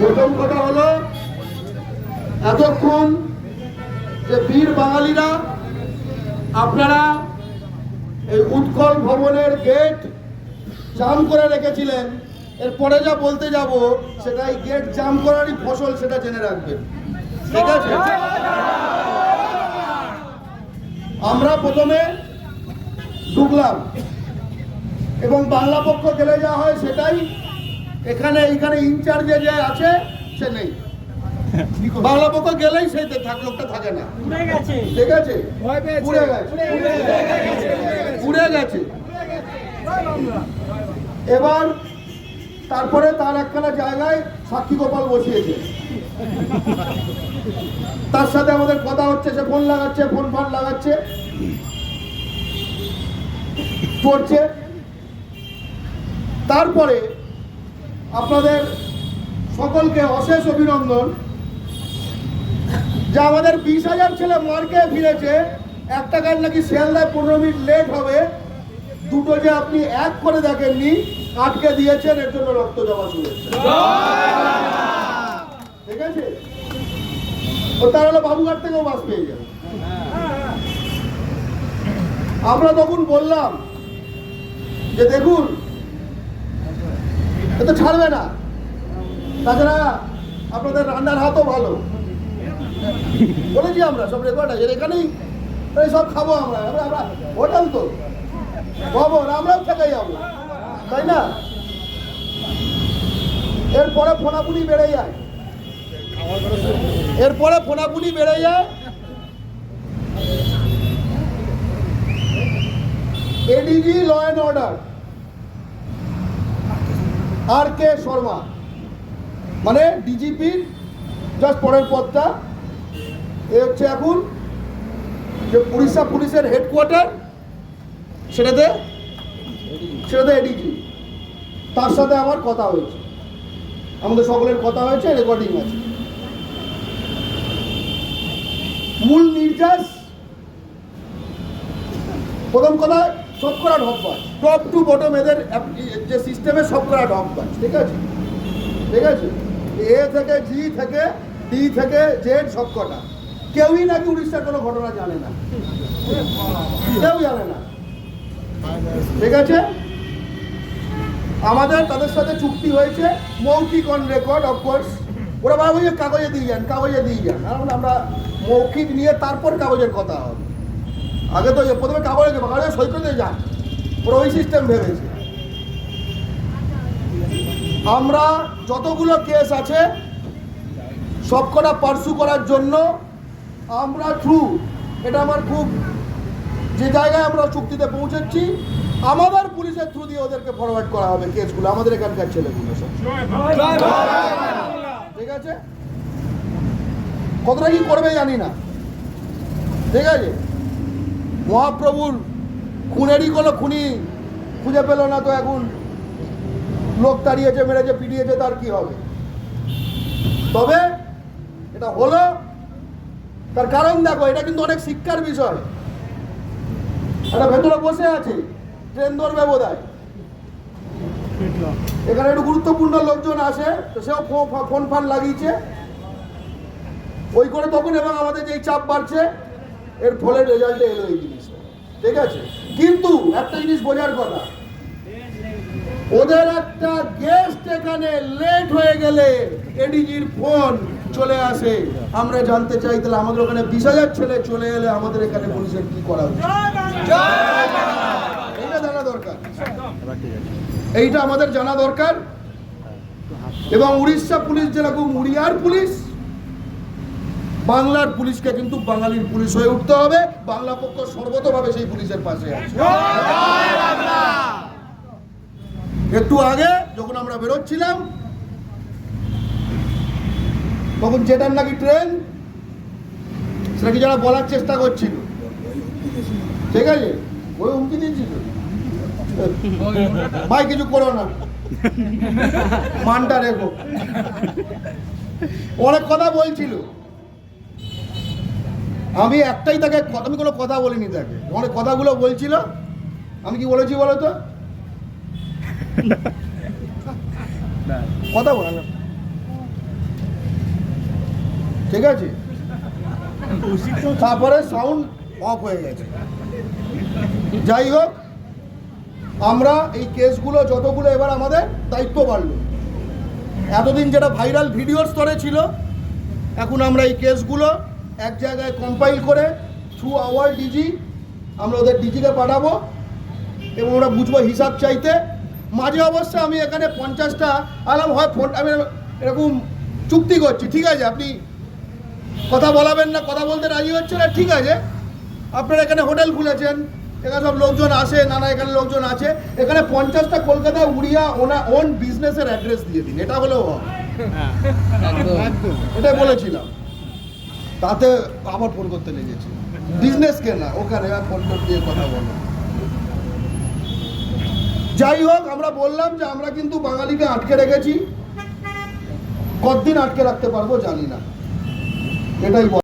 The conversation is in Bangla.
প্রথম কথা হলো, এতক্ষণ যে বীর বাঙালিরা, আপনারা এই উৎকল ভবনের গেট জাম করে রেখেছিলেন। এরপরে যা বলতে যাব, সেটা এই গেট জাম করারই ফসল সেটা জেনে রাখবেন। ঠিক আছে? আমরা প্রথমে ঢুকলাম এবং বাংলা পক্ষ গেলে যা হয় সেটাই এখানে এইখানে ইনচার্জে যে আছে সে নেই। বাংলা পক্ষ গেলেই সেই থাক লোকটা থাকে না। ঠিক আছে? পুড়ে গেছে। পুড়ে গেছে। এবার তারপরে তার একখানা জায়গায় সাক্ষী গোপাল বসিয়েছে। তার সাথে আমাদের কথা হচ্ছে সে ফোন লাগাচ্ছে ফোন ফান লাগাচ্ছে। করছে। তারপরে আপনাদের সকলকে অশেষ অভিনন্দন। যে আমাদের বিশ হাজার ছেলে মার্কে ফিরেছে একটা গান নাকি শিয়ালদায় পনেরো মিনিট লেট হবে। দুটো যে আপনি এক করে দেখেননি, আটকে দিয়েছেন, এর জন্য রক্ত জমা শুরু ঠিক আছে? ও তার হলো বাবুঘাট থেকেও বাস পেয়ে যাবে। আমরা তখন বললাম যে দেখুন এ তো ছাড়বে না। তাছাড়া আপনাদের রান্নার হাতও ভালো। বলেছি আমরা, সব রেকর্ড আছে এখানেই এই সব খাব আমরা। আমরা হোটেল তো। ভবন আমরাও থেকে যাব। তাই না? এরপরে ফোনাপুনি বেড়ে যায়। এরপরে ফোনাপুনি বেড়ে যায়। ADG law and order R K Sharma মানে ডিজিপির জাস্ট পরের পদটা। এ হচ্ছে এখন যে উড়িষ্যা পুলিশের হেডকোয়ার্টার সেটাতে সেটাতে এডিজি তার সাথে আমার কথা হয়েছে। আমাদের সকলের কথা হয়েছে রেকর্ডিং আছে। মূল নির্যাস, প্রথম কথা সব করা ঢপবাজ টপ টু বটম এদের যে সিস্টেমে সব করা ঢপবাজ ঠিক আছে? ঠিক আছে? এ থেকে জি থেকে ডি থেকে জেড সব কটা। কেউই নাকি উড়িষ্যার কোনো ঘটনা জানে না। কেউ জানে না। ঠিক আছে? আমাদের তাদের সাথে চুক্তি হয়েছে। মৌখিক অন রেকর্ড অফকোর্স ওরা ভাবে কাগজে দিয়ে যান, কাগজে দিয়ে যান। আমরা মৌখিক নিয়ে তারপর কাগজের কথা হবে। আগে তো প্রথমে কাগজে কাগজে সই করে যান। ওরা ওই সিস্টেম ভেবেছে আমরা যতগুলো কেস আছে, সবকটা পার্সু করার জন্য আমরা থ্রু এটা আমার খুব, যে জায়গায় আমরা চুক্তিতে পৌঁছেছি, আমাদের পুলিশের থ্রু দিয়ে ওদেরকে ফরওয়ার্ড করা হবে কেসগুলো আমাদের এখানকার ছেলেগুলো সব। ঠিক আছে? কতটা কি করবে জানি না। ঠিক আছে? মহাপ্রভুর খুনেরই কোনো খুনি খুঁজে পেল না তো এখন। লোক তাড়িয়েছে, মেরেছে, পিটিয়েছে, তার কি হবে? তবে এটা হলো, তার কারণ দেখো, এটা কিন্তু অনেক শিক্ষার বিষয়। একটা ভেতরে বসে আছে, ট্রেন ধরবে বোধ এখানে একটু গুরুত্বপূর্ণ লোকজন আসে, তো সেও ফোন ফান লাগিয়েছে। ওই করে তখন এবং আমাদের যেই চাপ বাড়ছে, এর ফলে রেজাল্টে এলো এই জিনিসটা ঠিক আছে? কিন্তু একটা জিনিস বোঝার কথা। ওদের একটা গেস্ট এখানে লেট হয়ে গেলে এডিজির ফোন চলে আসে। আমরা জানতে চাই তাহলে আমাদের ওখানে বিশ হাজার ছেলে চলে এলে আমাদের এখানে পুলিশের কি করা উচিত? এইটা জানা দরকার। এইটা আমাদের জানা দরকার। এবং উড়িষ্যা পুলিশ যেরকম উড়িয়ার পুলিশ বাংলার পুলিশকে কিন্তু বাঙালির পুলিশ হয়ে উঠতে হবে। বাংলা পক্ষ সর্বতভাবে সেই পুলিশের পাশে আছে। একটু আগে যখন আমরা বেরোচ্ছিলাম, তখন যেটার নাকি ট্রেন সেটা কি যারা বলার চেষ্টা করছিল। ঠিক আছে? ওই হুমকি দিয়েছিল। ভাই, কিছু করো না। মানটা রেখো। অনেক কথা বলছিল। আমি একটাই তাকে আমি কোনো কথা বলিনি তাকে। অনেক কথাগুলো বলছিল, আমি কি বলেছি বলো তো? কথা বলো। ঠিক আছে? তারপরে সাউন্ড অফ হয়ে গেছে। যাই হোক, আমরা এই কেসগুলো যতগুলো এবার আমাদের দায়িত্ব বাড়লো। এতদিন যেটা ভাইরাল ভিডিওর স্তরে ছিল, এখন আমরা এই কেসগুলো এক জায়গায় কম্পাইল করে থ্রু আওয়ার ডিজি আমরা ওদের ডিজিকে পাঠাবো এবং ওরা বুঝব হিসাব চাইতে। মাঝে অবশ্য আমি এখানে পঞ্চাশটা আলাম হয় ফোন আমি এরকম চুক্তি করছি ঠিক আছে? আপনি কথা বলাবেন না কথা বলতে রাজি হচ্ছে না ঠিক আছে? আপনারা এখানে হোটেল খুলেছেন এখানে সব লোকজন আসে নানা এখানে লোকজন আছে। এখানে পঞ্চাশটা কলকাতায় উড়িয়া ওনা ওন বিজনেসের অ্যাড্রেস দিয়ে দিন এটা হলেও হবে। এটাই বলেছিলাম। তাতে আবার ফোন করতে লেগেছে বিজনেস কে না, ওখানে ফোন করে দিয়ে কথা বলো। যাই হোক, আমরা বললাম যে আমরা কিন্তু বাঙালিকে আটকে রেখেছি। কতদিন আটকে রাখতে পারব জানি না। এটাই